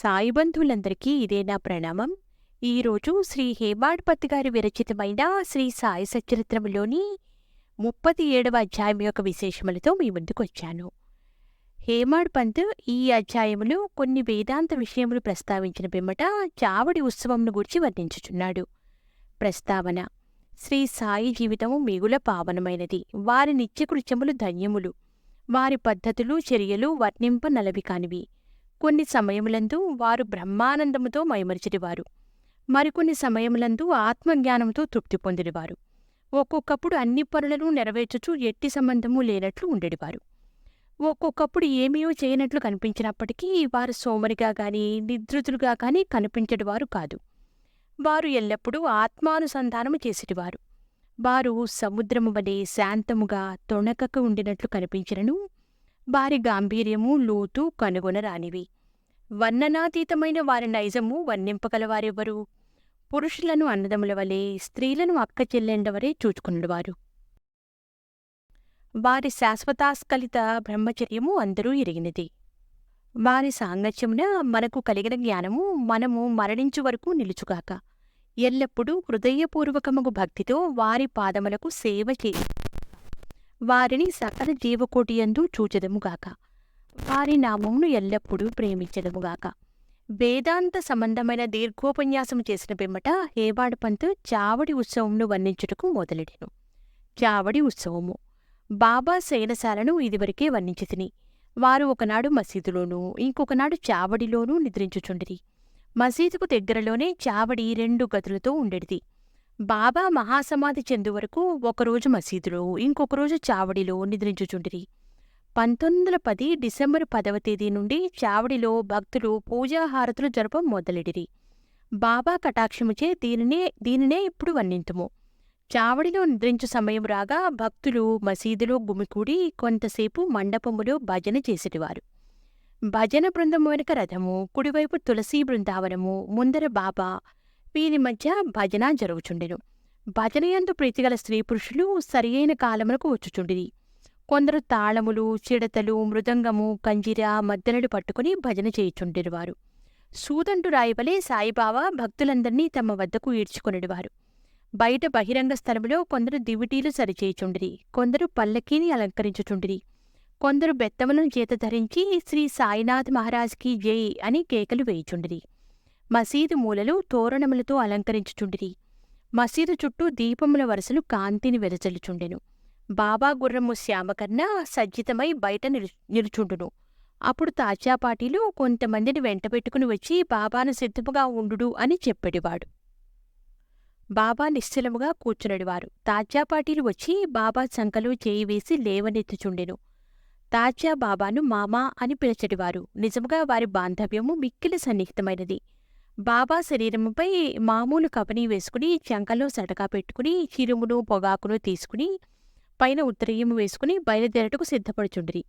సాయి బంధువులందరికీ ఇదే నా ప్రణామం. ఈరోజు శ్రీ హేమాడ్పతి గారి విరచితమైన శ్రీ సాయి సచరిత్రములోని ముప్పది ఏడవ అధ్యాయం యొక్క విశేషములతో మీ ముందుకు వచ్చాను హేమాడ్ పంత్ ఈ అధ్యాయములో కొన్ని వేదాంత విషయములు ప్రస్తావించిన పిమ్మట చావడి ఉత్సవంను గురించి వర్ణించుచున్నాడు. ప్రస్తావన శ్రీ సాయి జీవితము మిగుల పావనమైనది. వారి నిత్యకృత్యములు ధన్యములు. వారి పద్ధతులు చర్యలు వర్ణింప నలవి కానివి. కొన్ని సమయములందు వారు బ్రహ్మానందముతో మైమరిచిటివారు. మరికొన్ని సమయములందు ఆత్మజ్ఞానంతో తృప్తి పొందినవారు ఒక్కొక్కప్పుడు అన్ని పనులను నెరవేర్చుచు ఎట్టి సంబంధము లేనట్లు ఉండేవారు ఒక్కొక్కప్పుడు ఏమీయో చేయనట్లు కనిపించినప్పటికీ వారు సోమరిగా కానీ నిద్రుతులుగా కానీ కనిపించడివారు కాదు. వారు ఎల్లప్పుడూ ఆత్మానుసంధానము చేసేటివారు. వారు సముద్రము వలె శాంతముగా తొణకక ఉండినట్లు కనిపించినను వారి గాంభీర్యము లోతు కనుగొనరానివి. వర్ణనాతీతమైన వారి నైజము వర్ణింపగలవారెవ్వరు? పురుషులను అన్నదముల వలె స్త్రీలను అక్క చెల్లెండవరే చూచుకున్నవారు వారి శాశ్వతాస్కలిత బ్రహ్మచర్యము అందరూ ఎరిగినది. వారి సాంగత్యమున మనకు కలిగిన జ్ఞానము మనము మరణించు వరకు నిలుచుగాక. ఎల్లప్పుడూ హృదయపూర్వకముగు భక్తితో వారి పాదములకు సేవ చేయి. వారిని సకల జీవకోటియందు చూచెదముగాక. వారి నామమును ఎల్లప్పుడూ ప్రేమించదముగాక. వేదాంత సంబంధమైన దీర్ఘోపన్యాసము చేసిన పిమ్మట హేవాడు పంత్ చావడి ఉత్సవంను వర్ణించుటకు మొదలెడెను. చావడి ఉత్సవము. బాబా శయనశాలను ఇదివరకే వర్ణించితిని. వారు ఒకనాడు మసీదులోనూ ఇంకొకనాడు చావడిలోనూ నిద్రించుచుండిరి. మసీదుకు దగ్గరలోనే చావడి రెండు గదులతో ఉండేది బాబా మహాసమాధి చెందు వరకు ఒకరోజు మసీదులో ఇంకొక రోజు చావడిలో నిద్రించుచుండిరి పంతొమ్మిది వందల పది డిసెంబరు పదవ తేదీ నుండి చావడిలో భక్తులు పూజాహారతులు జరపం మొదలెడిరి. బాబా కటాక్షముచే దీనినే దీనినే ఇప్పుడు వర్ణింతుము చావడిలో నిద్రించు సమయం రాగా భక్తులు మసీదులో గుమికూడి కొంతసేపు మండపములో భజన చేసేటివారు. భజన బృందం వెనుక రథము కుడివైపు తులసీ బృందావనము ముందర బాబా వీరి మధ్య భజన జరుగుచుండెను. భజనయందు ప్రీతిగల స్త్రీ పురుషులు సరియైన కాలములకు వచ్చుచుండిరి. కొందరు తాళములు చిడతలు మృదంగము కంజిర మద్దెనలు పట్టుకుని భజన చేయుచుండేవారు సూదంటు రాయివలే సాయిబాబా భక్తులందర్నీ తమ వద్దకు ఈడ్చుకునేవారు బయట బహిరంగ స్థలములో కొందరు దివిటీలు సరిచేయుచుండిరి. కొందరు పల్లకీని అలంకరించుచుండిరి. కొందరు బెత్తములను చేత ధరించి శ్రీ సాయినాథ్ మహారాజ్కి జై అని కేకలు వేయుచుండిరి. మసీదు మూలలు తోరణములతో అలంకరించుచుండిరి. మసీదు చుట్టూ దీపముల వరుసలు కాంతిని వెదజల్లుచుండెను. బాబా గుర్రము శ్యామకర్ణ సజ్జితమై బయట నిలు నిలుచుండును. అప్పుడు తాజాపాటీలు కొంతమందిని వెంటబెట్టుకుని వచ్చి బాబాను సిద్ధముగా ఉండుడు అని చెప్పెడివాడు. బాబా నిశ్చలముగా కూర్చునడివారు. తాజాపాటీలు వచ్చి బాబా చంకలో చేయి వేసి లేవనెత్తుచుండెను. తాజా బాబాను మామా అని పిలిచెడివారు. నిజముగా వారి బాంధవ్యము మిక్కిలి సన్నిహితమైనది. బాబా శరీరముపై మామూలు కపని వేసుకుని చంకలో సటకా పెట్టుకుని చిరుమును పొగాకును తీసుకుని పైన ఉత్తరీయము వేసుకుని బయలుదేరటకు సిద్ధపడుచుండిరి.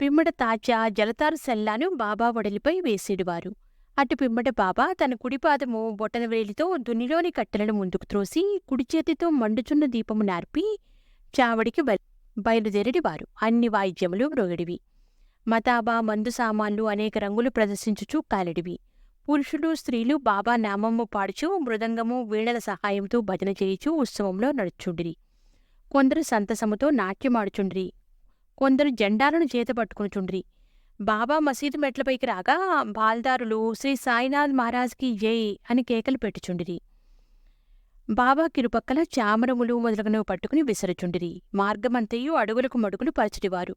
పిమ్మట తాజా జలతారు సెల్లాను బాబా వడలిపై వేసేడువారు. అటు పిమ్మట బాబా తన కుడిపాదము బొటనవేలితో దున్నిలోని కట్టెలను ముందుకు త్రోసి కుడి చేతితో మండుచున్న దీపము నార్పి చావడికి బయలుదేరడివారు. అన్ని వాయిద్యములు మ్రోగడివి. మతాబా మందు సామాన్లు అనేక రంగులు ప్రదర్శించుచూ కాలడివి. పురుషులు స్త్రీలు బాబా నామము పాడుచు మృదంగము వీణల సహాయంతో భజన చేయుచూ ఉత్సవంలో నడుచుండిరి. కొందరు సంతసముతో నాట్యమాడుచుండ్రి. కొందరు జెండాలను చేత పట్టుకునిచుండ్రి బాబా మసీదు మెట్లపైకి రాగా బాల్దారులు శ్రీ సాయినాథ్ మహారాజ్కి జై అని కేకలు పెట్టుచుండిరి. బాబా కిరుపక్కల చామరములు మొదలగునవి పట్టుకుని విసరచుండిరి. మార్గమంతయు అడుగులకు మడుగులు పరచడివారు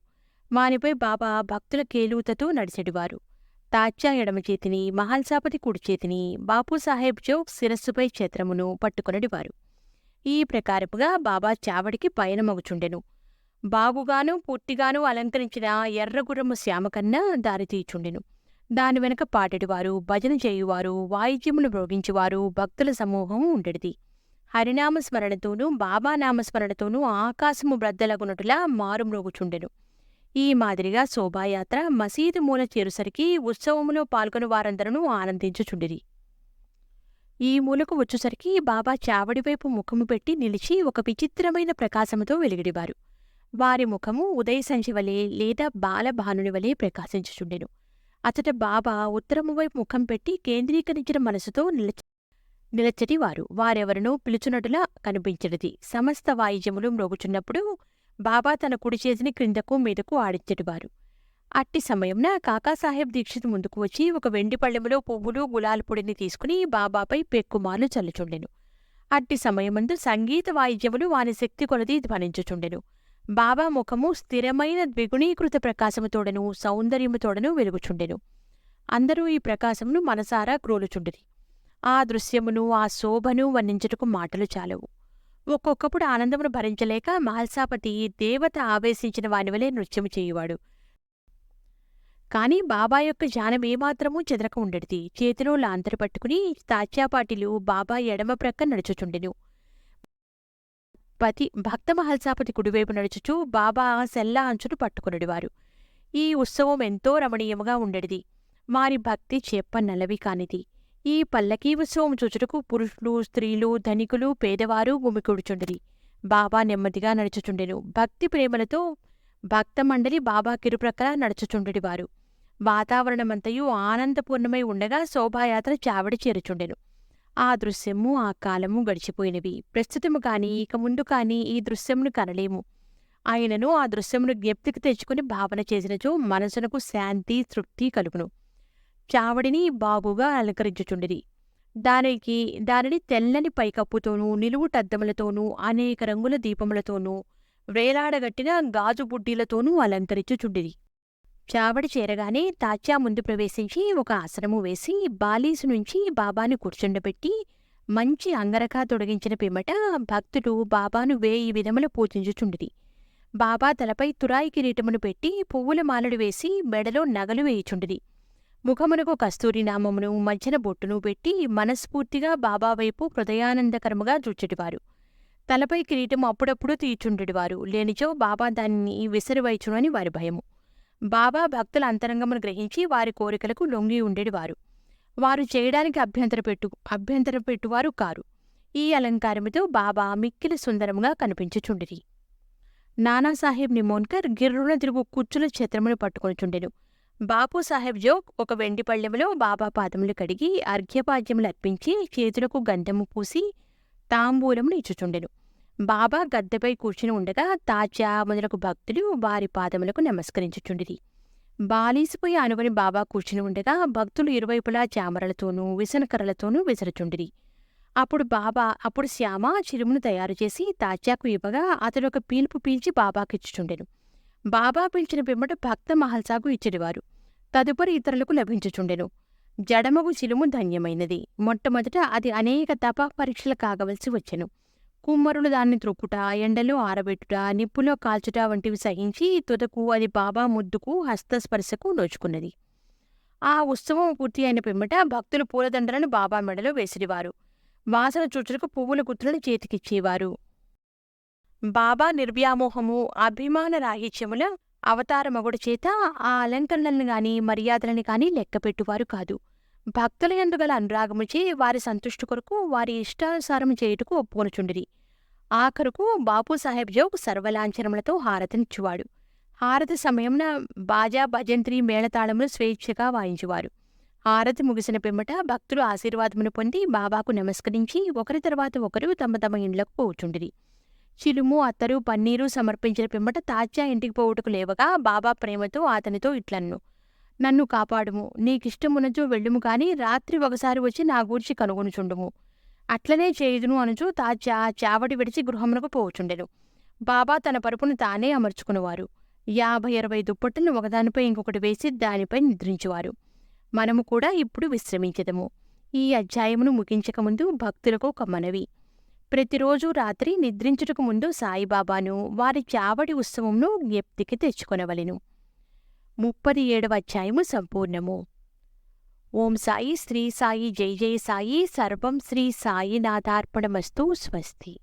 మానిపై బాబా భక్తుల కేలూతతో నడిచెడివారు. తాచా ఎడమ చేతిని మహాల్సాపతి కుడి చేతిని బాపూసాహెబ్ చౌక్ శిరస్సుపై ఛత్రమును పట్టుకొనడివారు. ఈ ప్రకారముగా బాబా చావడికి పయనమగుచుండెను. బాగుగాను పూర్తిగాను అలంకరించిన ఎర్రగుర్రము శ్యామకన్నా దారితీచుండెను దాని వెనక పాటెడివారు భజన చేయువారు వాయిద్యమును మ్రోగించువారు భక్తుల సమూహం ఉండేది హరినామస్మరణతోనూ బాబా నామస్మరణతోనూ ఆకాశము బ్రద్దలగునటులా మారుమ్రోగుచుండెను. ఈ మాదిరిగా శోభాయాత్ర మసీదు మూల చేరుసరికి ఉత్సవములో పాల్గొని వారందరూ ఆనందించుచుండిరి. ఈ మూలకు వచ్చేసరికి బాబా చావడివైపు ముఖము పెట్టి నిలిచి ఒక విచిత్రమైన ప్రకాశముతో వెలిగిడివారు. వారి ముఖము ఉదయ సంచి వలె లేదా బాలభానుని వలె ప్రకాశించుచుండెను. అతట బాబా ఉత్తరము వైపు ముఖం పెట్టి కేంద్రీకరించిన మనసుతో నిలచ నిలచటివారు. వారెవరినో పిలుచునటులా కనిపించడిది. సమస్త వాయిద్యములు మ్రోగుచున్నప్పుడు బాబా తన కుడి చేతిని క్రిందకు మీదకు ఆడించటివారు. అట్టి సమయంన కాకాసాహెబ్ దీక్షిత్ ముందుకు వచ్చి ఒక వెండి పళ్ళెములో పువ్వులు గులాల పొడిని తీసుకుని బాబాపై పెక్కుమాలు చల్లుచుండెను. అట్టి సమయమందు సంగీత వాయిద్యములు వాని శక్తి కొలది ధ్వనించుచుండెను. బాబా ముఖము స్థిరమైన ద్విగుణీకృత ప్రకాశముతోడను సౌందర్యముతోడను వెలుగుచుండెను. అందరూ ఈ ప్రకాశమును మనసారా క్రోలుచుండిరి. ఆ దృశ్యమును ఆ శోభను వర్ణించుటకు మాటలు చాలవు. ఒక్కొక్కప్పుడు ఆనందమును భరించలేక మహల్సాపతి దేవత ఆవేశించిన వానివలే నృత్యము చేయువాడు. కాని బాబా యొక్క జానం ఏమాత్రమూ చెదరక ఉండడిది చేతిలో లాంతరు పట్టుకుని తాచ్యాపాటిలు బాబా ఎడమ ప్రక్క నడుచుచుండెను. పతి భక్త మహల్సాపతి కుడివైపు నడుచుచూ బాబా సెల్లా అంచును పట్టుకునడివారు. ఈ ఉత్సవం ఎంతో రమణీయముగా ఉండడిది. వారి భక్తి చెప్ప నలవి కానిది. ఈ పల్లకీ ఉత్సవం చూచుటకు పురుషులు స్త్రీలు ధనికులు పేదవారు గుమికూడుచుండిరి బాబా నెమ్మదిగా నడుచుచుండెను. భక్తి ప్రేమలతో భక్తమండలి బాబా కిరుప్రక్కల నడుచుచుండెడివారు వాతావరణమంతయు ఆనందపూర్ణమై ఉండగా శోభాయాత్ర చావడి చేరుచుండెను. ఆ దృశ్యము ఆ కాలము గడిచిపోయినవి. ప్రస్తుతము కాని ఇక ముందు కాని ఈ దృశ్యమును కనలేము. ఆయనను ఆ దృశ్యమును జ్ఞప్తికి తెచ్చుకుని భావన చేసినచో మనసునకు శాంతి తృప్తి కలుగును. చావడిని బాగుగా అలంకరించుచుండిరి. దానికి దానిని తెల్లని పైకప్పుతోనూ నిలువుటద్దములతోనూ అనేక రంగుల దీపములతోనూ వేలాడగట్టిన గాజు బుడ్డీలతోనూ అలంకరించుచుండిరి. చావడి చేరగానే తాత్యా ముందు ప్రవేశించి ఒక ఆసనము వేసి బాలీసు నుంచి బాబాను కూర్చుండబెట్టి మంచి అంగరకా తొడిగించిన పిమ్మట భక్తుడు బాబాను వేయి విధములు పూజించుచుండిరి. బాబా తలపై తురాయి కిరీటమును పెట్టి పువ్వుల మాలడు వేసి మెడలో నగలు వేయుచుండిరి. ముఖమునకు కస్తూరి నామమును మధ్యన బొట్టును పెట్టి మనస్ఫూర్తిగా బాబా వైపు హృదయానందకరముగా చూచెటివారు తలపై కిరీటం అప్పుడప్పుడు తీర్చుండేటివారు లేనిచో బాబా దానిని విసిరివైచునని వారి భయము. బాబా భక్తుల అంతరంగమును గ్రహించి వారి కోరికలకు లొంగి ఉండేటివారు వారు చేయడానికి అభ్యంతర పెట్టు అభ్యంతర పెట్టువారు కారు. ఈ అలంకారముతో బాబా మిక్కిలి సుందరముగా కనిపించుచుండిరి. నానాసాహెబ్ నిమోన్కర్ గిర్రున తిరుగు కుచ్చుల ఛత్రమును పట్టుకొనిచుండెను. బాపు సాహెబ్ జోక్ ఒక వెండి పళ్ళెములో బాబా పాదములు కడిగి అర్ఘ్యపాద్యములు అర్పించి చేతులకు గంధము పూసి తాంబూలమును ఇచ్చుచుండెను బాబా గద్దెపై కూర్చుని ఉండగా తాజా మొదలగు భక్తులు వారి పాదములకు నమస్కరించుచుండిరి. బాలీసిపోయి అనువని బాబా కూర్చుని ఉండగా భక్తులు ఇరువైపులా చామరలతోనూ విసనకర్రలతోనూ విసరుచుండిరి. అప్పుడు బాబా అప్పుడు శ్యామ చిరుమును తయారు చేసి తాజాకు ఇవ్వగా అతడు ఒక పీల్పు పీల్చి బాబాకిచ్చుచుండెను. బాబా పిలిచిన పిమ్మట భక్త మహల్సాకు ఇచ్చేవారు తదుపరి ఇతరులకు లభించుచుండెను. జడమగు చిలుము ధన్యమైనది. మొట్టమొదట అది అనేక తప పరీక్షలు కాగవలసి వచ్చెను. కుమ్మరులు దాన్ని త్రొక్కుట ఎండలో ఆరబెట్టుట నిప్పులో కాల్చుట వంటివి సహించి తుదకు అది బాబా ముద్దుకు హస్తస్పర్శకు నోచుకున్నది. ఆ ఉత్సవం పూర్తి అయిన పిమ్మట భక్తులు పూలదండలను బాబా మెడలో వేసిరివారు వాసన చుచులకు పువ్వుల గుత్తులను చేతికిచ్చేవారు. బాబా నిర్వ్యామోహము అభిమాన రాహిత్యముల అవతారమగుడు చేత ఆ అలంకరణలను గాని మర్యాదలను గాని లెక్కపెట్టువారు కాదు. భక్తుల ఎందుగల అనురాగముచే వారి సంతుష్టి కొరకు వారి ఇష్టానుసారము చేయుటకు ఒప్పుకొనుచుండిరి. ఆఖరుకు బాపు సాహెబ్ జోగ్ సర్వలాంఛనములతో హారతినిచ్చువాడు. హారతి సమయంన బాజా భజంత్రి మేళతాళములు స్వేచ్ఛగా వాయించువారు. హారతి ముగిసిన పిమ్మట భక్తులు ఆశీర్వాదమును పొంది బాబాకు నమస్కరించి ఒకరి తర్వాత ఒకరు తమ తమ ఇండ్లకు పోచుండిరి. చిలుము అత్తరు పన్నీరు సమర్పించిన పిమ్మట తాత్యా ఇంటికి పోవుటకు లేవగా బాబా ప్రేమతో అతనితో ఇట్లన్ను. నన్ను కాపాడుము. నీకిష్టమునచో వెళ్ళుము కాని రాత్రి ఒకసారి వచ్చి నా గూర్చి కనుగొనుచుండుము. అట్లనే చేయుదును అనుచు తాజా చావడి విడిచి గృహమునకు పోవుచుండెను. బాబా తన పరుపును తానే అమర్చుకునేవారు. యాభై అరవై దుప్పట్టును ఒకదానిపై ఇంకొకటి వేసి దానిపై నిద్రించువారు. మనము కూడా ఇప్పుడు విశ్రమించదము. ఈ అధ్యాయమును ముగించకముందు భక్తులకు ఒక మనవి. ప్రతిరోజు రాత్రి నిద్రించుటకు ముందు సాయిబాబాను వారి చావడి ఉత్సవంను జ్ఞప్తికి తెచ్చుకొనవలెను. ముప్పది ఏడవ అధ్యాయము సంపూర్ణము. ఓం సాయి శ్రీ సాయి జై జయ సాయి సర్వం శ్రీ సాయినాథార్పణమస్తు స్వస్తి.